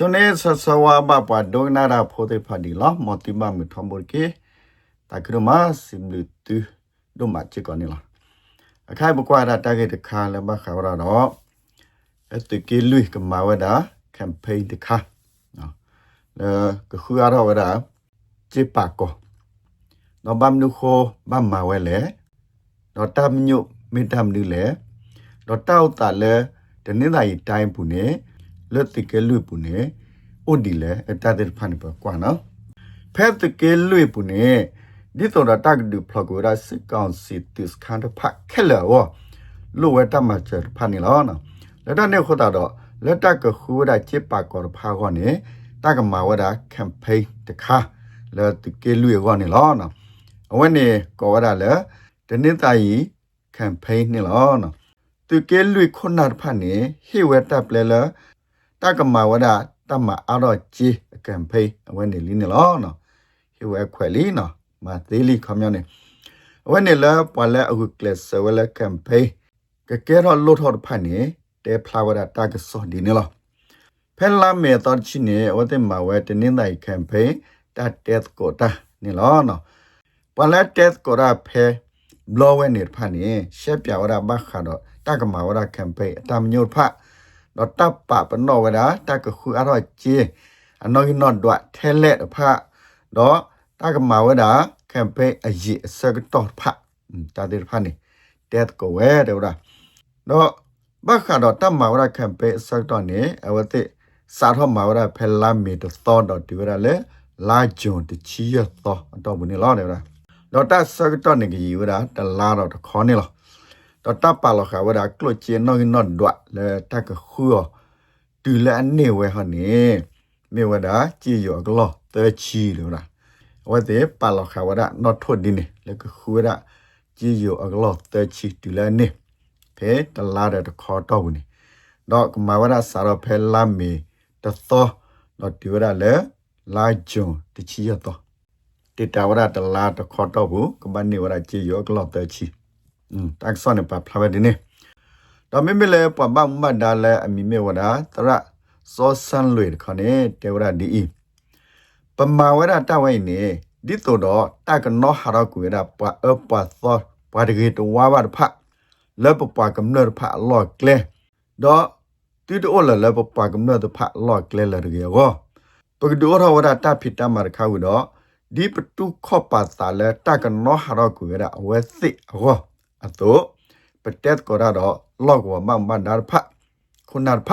ချွန်နေဆဆဝါဘပဒိုနာရာဖိုတေဖာဒီလာမောတိမမထမ်ဘောကေတာကရမစင်လူတူဒိုမချေကောနီလာအခိုင်ဘကွာတာတာဂက်တခါလမခါရတော့အတကေလူကမဝဒါကမ်ပိန်းတခါနော်လေကခူရတော့ဝဒါချေပါကောနော်ဘမ်နုခိုဘမ်မာဝဲလေတော့တမ်ညုမေတမ်လူလေတော့တောက်တာလေတနေ့တိုင်းတိုင်းဘူးနေ လက်တကယ်လွတ်ဘူးနေအိုဒီလေအတတဲ့ဖန်ပကွာနော်ဖက်တကယ်လွတ်ဘူးနေဒီတော့တက်ဒူဖလဂိုရာစကောင်စီတစ်ခန်တဖက်ခဲလောလိုဝဲတမချ်ဖန်နီလောနော်လက်တနေခတာတော့လက်တကခူရချစ်ပါကောဖာခေါနေတကမာဝဒကမ်ပိန်းတခါလက်တကယ်လွတ်ခေါနေလောနော်အဝဲနေကောဝဒလေတနေ့တိုင်းကမ်ပိန်းနေလောနော်သူကဲလွေခုနာဖာနေဟေဝဲတပ်လဲလဲ တကမာဝဒတမအားတော့ကြီးကမ်ပိန်းအဝဲနေလင်းနေလောနော်ဟေဝဲခွဲလီနော်မသေးလီခမျောနေအဝဲနေလဲပွာလဲအခုကလစ်ဆဝဲလဲကမ်ပိန်းကကဲတော့လို့ထော်ဖာနေတဲဖလာဝဒတကစောဒီနေလောဖဲလာမေတော်ချင်းနေဝတ်မဝဲတနင်္လာကမ်ပိန်းတတ်တက်ကိုတာနေလောနော်ပွာလဲတက်ကိုရာဖဲဘလောဝဲနေဖာနေရှက်ပြဝရဘခါတော့တကမာဝရကမ်ပိန်းအတမညုတ်ဖာတော့ တပ်ပပနောဝဒတကခုအရောချေအနော်ဟိနော့ဒွတ်ထဲလက်ဖာတော့တကမာဝဒကမ်ပိန်းအကြီးအစကတော့ဖာတာဒီဖာနေတက်ကိုဝဲတယ်လားတော့ဘခါတော့တမဝရကမ်ပိန်းအစကတော့နေအဝတိစာထောမာဝရဖဲလာမီတော့တော့ဒီဝရလေလာဂျွန်တချီရတော့တော့ဘူးနေလားတယ်လားတော့တဆကတော့နေကြီးဝရတလာတော့ခေါ်နေလား တော့တပ်ပါလခါဝရကလချေနော်နော်ဒွတ်လေတကခူတူလန်နေဝဲဟနေမေဝဒကြည်ရောကလောတဲချီလို့လားဝတဲ့ပါလခါဝရနော်ထွတ်ဒီနေလေကခူရကြည်ရောအကလောတဲချီတူလန်နေဖဲတလာတဲ့ခေါ်တော့ဘူးနေတော့ကမဝရစာရဖဲလာမီတသောတော့ဒီဝရလေလာဂျွန်တချီရတော့တေတာဝရတလာတခေါ်တော့ဘူးကမနေဝရကြည်ရောကလောတဲချီ တက်ဆော့နေပါဖလာပဲဒီနေ့တော်မင်းမလဲပပမတ်ဒါလဲအမီမေဝဒါတရစောဆန်လွေခနဲ့တေဝရဒီဤပမာဝရတဝိုင်နေဒီတို့တော့တကနောဟာရကူရပအပသောပါဒဂေတဝါဝတ်ဖလပပကမ္နရဖလော့ကလေတော့တူတိုလလပပကမ္နရဖလော့ကလေလရေရောပကဒိုရဝရတဖိတမရခါဝတော့ဒီပတုခော့ပါစာလဲတကနောဟာရကူရအဝဲစစ်အော အတုပတက်ကောရတော့လောကဝမမန္ဒာဖခုနာဖ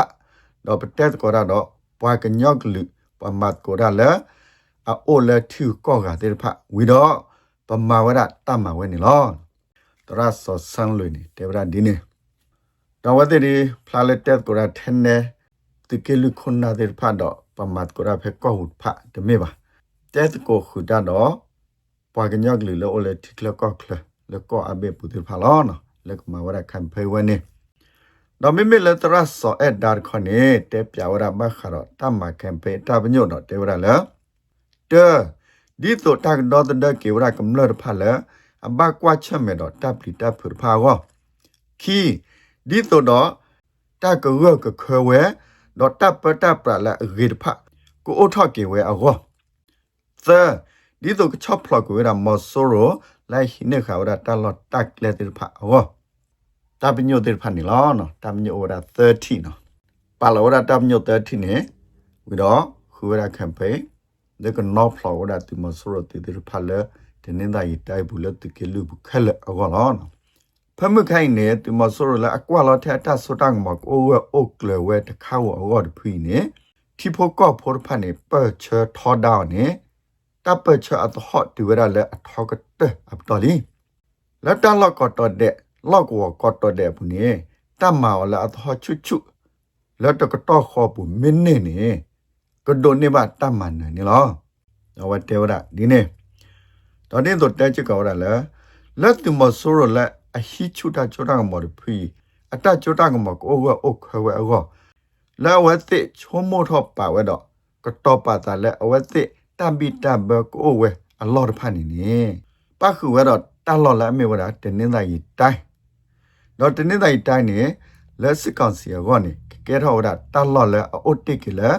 တော့ပတက်ကောရတော့ပွားကညော့ကလူပမတ်ကောရလဲအိုလဲထူကောကတဲ့ဖဝီတော့ပမာဝရတမဝဲနေလောတရဆောဆန်လွေနေတေဗရာဒီနေတော့ဝတဲ့ဒီဖလာလက်တက်ကောရထန်နေတိကလူခုနာတဲ့ဖတော့ပမတ်ကောရဖဲကောဟုဖတမေပါတဲ့ကိုခုတာတော့ပွားကညော့ကလူလဲအိုလဲထိကလကောကလ လကောအဘေပူတိဖာလောနလကမဝရခံဖေဝနေတော့မိမိလက်တရဆော့အက်ဒါခနေတေပြဝရမခရတမကံပေတပညို့တော့တေဝရလဲတဲဒီတော့တက်တော့တဲ့ကေဝရကမလဖာလဲအဘကွာချက်မဲ့တော့တပ်လီတပ်ဖူဖာကောခီဒီတော့တကရကခွဲဝဲတော့တပ်ပတပ်ပလာဂိဖာကိုအထောက်ကေဝဲအောသဒီတော့ချော့ဖလောက်ဝဲရမဆိုရိုလိုက်နေခါဝရတလော့တက်လက်တိဖာဟောတပညိုတိဖာနီလောနော်တပညိုဝရ30နော်ပါလောရတပညို30နေဝီတော့ခူဝရကမ်ပိန်းဒီကနော့ဖလောဝရတူမဆိုရ တိတိဖာလေတနင်္သာရီတိုက်ဘူးလက်တကလူဘူးခက်လက်အောလောနော်ဖမခိုင်နေတူမဆိုရလအကွာလောထက်တဆတန်းမကိုဝအိုကလဝဲတခါဝအော်ဖီနေတီဖိုကောဖော်ဖာနေပတ်ချေထော်ဒေါင်းနေ တပ်ပချအတဟတ်ဒီဝရလေအထောကတဲ့အပတော်လီလက်တလောက်ကတော့တဲ့လောက်ကောကတော့တဲ့ဘူးနေတမ္မာလာအတဟချွချွလက်တကတော့ခေါ်ဘူးမင်းနေနေကဒိုနေပါတမ္မာနေနေလောတော့ဝတဲဝရဒီနေတော့တဲ့တော့တဲချကောရလေလက်တူမဆိုးရလက်အဟိချူတာချူတာမော်ဖီအတချူတာကမကိုဝအိုခွဲဝဲအောလဲဝဲတိချုံမို့တော့ပါဝဲတော့ကတော့ပါတာလဲအဝဲတိ တဘီတဘကိုဝဲအလော့ဖာနေနေပခုဝဲတော့တလော့လာမေဝဒတနင်္သာရီတိုင်းတော့တနင်္သာရီတိုင်းနေလက်စကောင်စီရောနေကဲထော်ဝဒတလော့လဲအိုတိကလဲ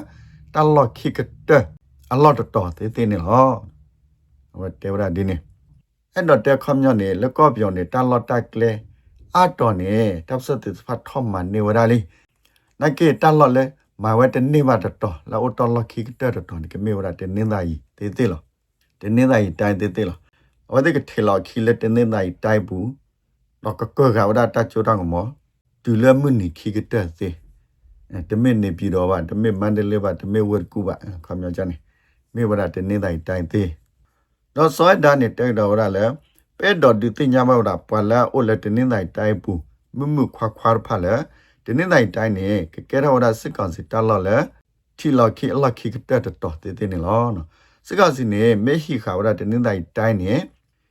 တတလော့ခိကတဲ့အလော့တော်တေးတေးနေလောဝတ်တေဝရဒီနေအဲ့တော့တဲ့ခမညနေလက်ကော့ပြောနေတလော့တက်ကလေအတော်နေတပ်စတဲ့ဖတ်ထမနေဝရလီနကေတလော့လေ မဝတ်တနေမတတော်လာအတော်လော့ခိကတဲ့တော်နေကမေဝရတဲ့နင်းသားကြီးတေးတေးလောတဲ့နင်းသားကြီးတိုင်းတေးတေးလောဝတ်တဲ့ကထေလော့ခိလက်တဲ့နင်းသားကြီးတိုင်းဘူးတော့ကကောကဝဒတချိုးတော့မောတူလမှုန်ခိကတဲ့သေးတမင်နေပြည်တော်ပါတမင်မန္တလေးပါတမင်ဝတ်ကူပါခမကြနေမေဝရတနေတိုင်းတိုင်းသေးတော့စောဒါနေတိုက်တော်ရလဲပဲတော်ဒီတင်ညာမဝရပလာအိုလက်တနေတိုင်းတိုင်းပူမမှုခွာခွာဖလဲ တနေတိုင်းတိုင်းနေကကဲတော်ရစစ်ကောင်စီတလော်လဲထီလော်ခိအလခိကတက်တော်တေးတေးနေလောနော်စစ်ကောင်စီနေမေဟီခါဝရတနေတိုင်းတိုင်းနေ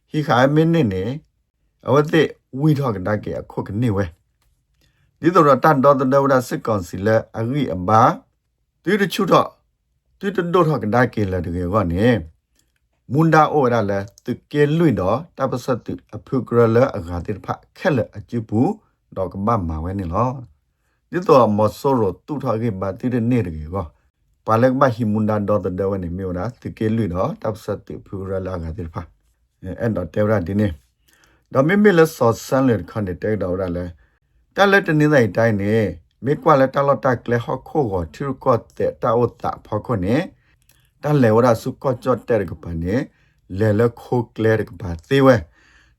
ဟီခါမင်းနေနေအဝတိဝီထောက်ကတကေအခုကနေဝဲဒီတော့တန်တော်တော်ဝရစစ်ကောင်စီလဲအဂိအဘာဒီတချူတော့ဒီတဒိုထောက်ကတကေလဲတကေကနေမွန်ဒါအိုရလဲတကေလွိတော့တပစတိအဖုကရလဲအဂါတိဖခက်လဲအကျပူတော့ကမမှာဝဲနေလော ဒီတော့မဆောရတူထောက်ကေဘာတိရနေတကေကောပါလက်မဟီမွန်ဒါတော့တဲ့ဝဲနေမြို့နာတကေလွိတော့တပစတိဖုကရလဲအဂါတိဖအဲ့တော့တေရဒီနေဒါမိမိလဲစောဆန်လေခန်တဲ့တဲတော်ရလဲတက်လက်တနေတိုင်းတိုင်းနေမေကွာလက်တလတ်ကလေဟခိုကိုထီကောတဲ့တာဝတာဖောခုနေတလဲဝရစုကောကြော့တဲ့ကပနေလဲလခိုကလေကပါသေးဝဲ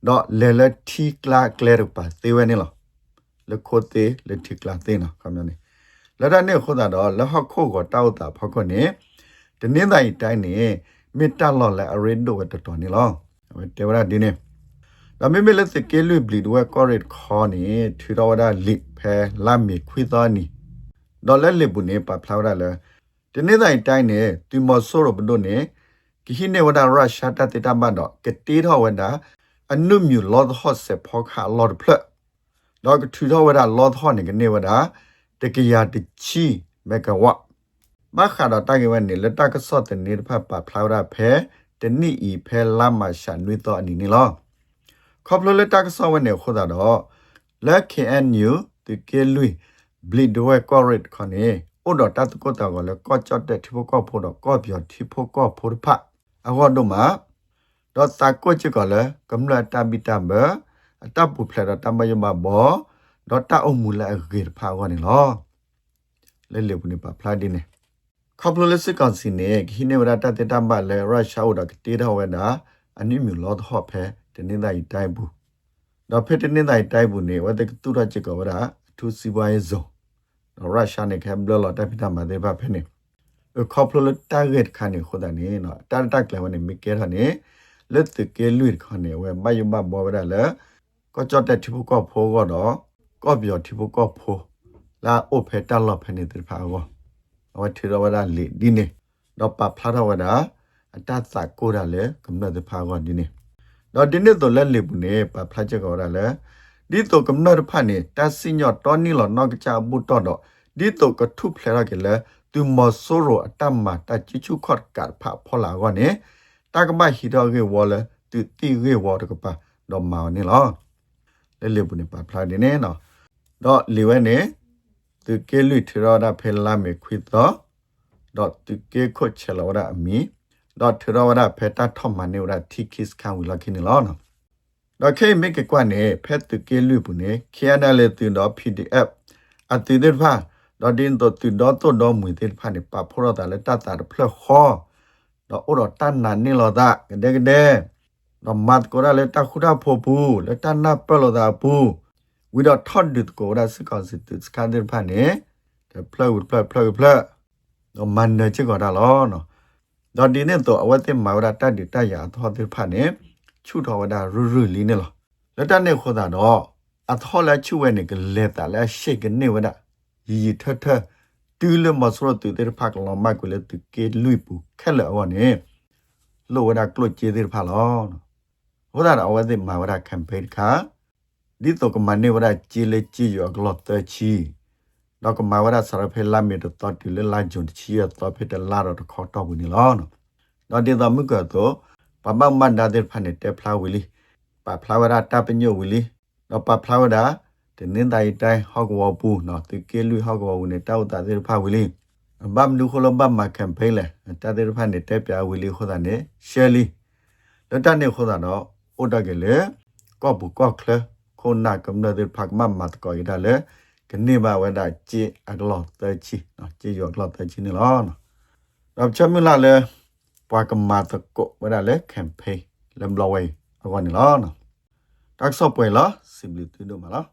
တော့လဲလထီကလာကလေကပါသေးဝဲနေလား လခိုသေးလထီကလာသေးနော်ခမနေလက်ရနေခုတာတော့လဟခိုကိုတာဝတာဖောခုနေတနေတိုင်းတိုင်းနေမေတ္တလော်လဲအရင်တို့တော်တော်နေလားတေဝရဒီနေဒါမေမေလက်စကေလွဘလီဒဝကောရစ်ခေါနီထီတော်ဝဒလစ်ဖဲလာမီခွေသောနီဒေါ်လာလစ်ဘူးနေပါဖလာဝရလဲဒီနေ့တိုင်းတိုင်းနေတီမော်ဆိုရဘဒိုနေကိဟိနေဝဒရုရှားတတေတမတော့ကတေတော်ဝဒအနုမြူလော့ဟော့ဆက်ဖောခါလော့ဖလက် တော့ထီတော်ဝဒလော့ဟော့နေကနေဝဒတကရတချီမဂဝတ်မခါတော့တိုင်ဝဲနေလက်တကဆော့တဲ့နေဖတ်ပါဖလာဝရဖဲတနိဤဖဲလာမရှာနွေတော့အနီနေလောခေါပလလက်တက်ဆောဝနေခိုးတာတော့လက် KNU တကယ် lui bleed the way correct ခနေဥဒတတ်ကိုတာကလည်းကော့ချတ်တဲ့ထိဖို့ကောဖို့တော့ကော့ပြောထိဖို့ကောဖို့ဖတ်အဟောတော့မှာတော့တာကိုချကလည်းကမ္လာတဘီတဘ အတပ်ပူဖလက်တမယမဘောတော့တာအုံမူလာဂေဖာကနေလောလဲလေဘူးနေပါဖလာဒီနေခေါပလလက်စကန်စီနေခိနေဝရတတတမလဲရုရှားဥဒကတေတော့ဝဲတာအနိမြူလောတော့ဖဲတနင်္သာရီတိုင်းဘူးတော့ဖက်တနင်္သာရီတိုင်းဘူးနေဝတ်တူရချက်ကဝရအထူးစီပွားရေးဇုံတော့ရုရှားနဲ့ကမ်ဘလလတပ်ပိတမသေးပါဖက်နေခေါပလတာဂက်ခါနေခိုတာနေနော်တာတက်လည်းဝနေမိကဲထာနေလက်တကဲလွိခါနေဝဲမယမဘောဝရလဲ ကောကြော့တဲ့တိဖို့ကောဖိုးကတော့ကောပြောတိဖို့ကောဖိုးလာအိုဖက်တက်လဖက်နေတဲ့ဖာကောဝထီရဝရလီဒီနေတော့ပဖလာရဝရအတတ်စာကိုရလဲကမ္နတဲ့ဖာကောဒီနေတော့ဒီနေ့တော့လက်လေဘူးနေပဖလာချက်ကောရလဲဒီတော့ကမ္နတ်ဖာနေတဆင်းညတော့နီလောနော့ကချဘူးတော့တော့ဒီတော့ကထုဖလဲရကလဲသူမဆိုရိုအတမတချိချုခော့ကတ်ဖာဖောလာကောနေတကမဟီတော့ကေဝလဲသူတီကေဝတကပါတော့မောင်နေလော လဲလေဘူးနေပဖလာဒီနေနော်တော့လေဝဲနေသူကေလူထရတာဖဲလာမေခွိတော့တော့သူကေခွတ်ချလောရအမီတော့ထရဝရဖက်တာထမနေဝရတီကစ်ခံဝလခိနေလောနော်တော့ခေမေကကွနဲ့ဖက်တူကေလူပုန်ခေနာလေတင်တော့ PDF အတိဒေဖာတော့ဒင်းတော့တူတော့တော့တော့မွေတဲ့ဖာနေပါဖောရတာလေတတ်တာဖလခောတော့အော်တန်နာနေလောတာကတဲ့ကတဲ့ တော့မတ်ကိုရလေတခုတာဖို့ဘူးလေတနာပလောတာဘူးဝီတော့ထော့ဒစ်ကိုရစကောစစ်စကန်တဲ့ဖာနေဖလဝဖလဖလဖလတော့မန်နေချေကောတာလောနော်တော့ဒီနေ့တော့အဝတ်တင်မာဝရတတ်ဒီတရသောတိဖတ်နေချူတော်ဝဒရူရူလီနေလောလက်တနေခေါ်တာတော့အထောလက်ချူဝဲနေကလက်တာလက်ရှိကနေဝဒရီရီထထတူလမစရတူတဲ့ဖတ်လောမကွလေတူကေလူပူခက်လောနေလောဝဒကလုတ်ကျေတဲ့ဖတ်လော ဝဒအဝတ်တင်မာဝရကမ်ပိန်းခါဒီတော့ကမနေဝဒချီလေချီယောဂလော့တချီတော့ကမဝရဆရဖေလာမီတော့တော်တူလေလာဂျွန်ချီရတော့ဖေတလာတော့ခေါ်တော့ဘူးနီလောနော်တော့ဒီတော့မြကတော့ပပမန်ဒါတဲ့ဖာနေတဲ့ဖလာဝီလီပဖလာဝရတာပညိုဝီလီတော့ပဖလာဝရတဲ့နင်းတိုင်တိုင်းဟောက်ဝပူနော်သူကဲလူဟောက်ဝဝနဲ့တောက်တာတဲ့ဖာဝီလီဘမ်လူခလဘမ်မာကမ်ပိန်းလေတာတဲ့ဖန်တဲ့တက်ပြဝီလီခေါ်တာနေရှယ်လီလတနေခေါ်တာတော့ အိုတကလေကော့ဘူကော့ခလခုနာကမ်တဲ့ဖက်မမ်မတ်ကိုရတာလေကနေပါဝဒချီအကလောတချီနော်ချီယောကလောတချီနေလောနော်တော့ချမလာလေပွားကမာတကိုဝဒလေကမ်ပိန်းလမ်လောဝေအကောနေလောနော်တက်ဆော့ပွဲလားစီဘလီတူဒိုမလား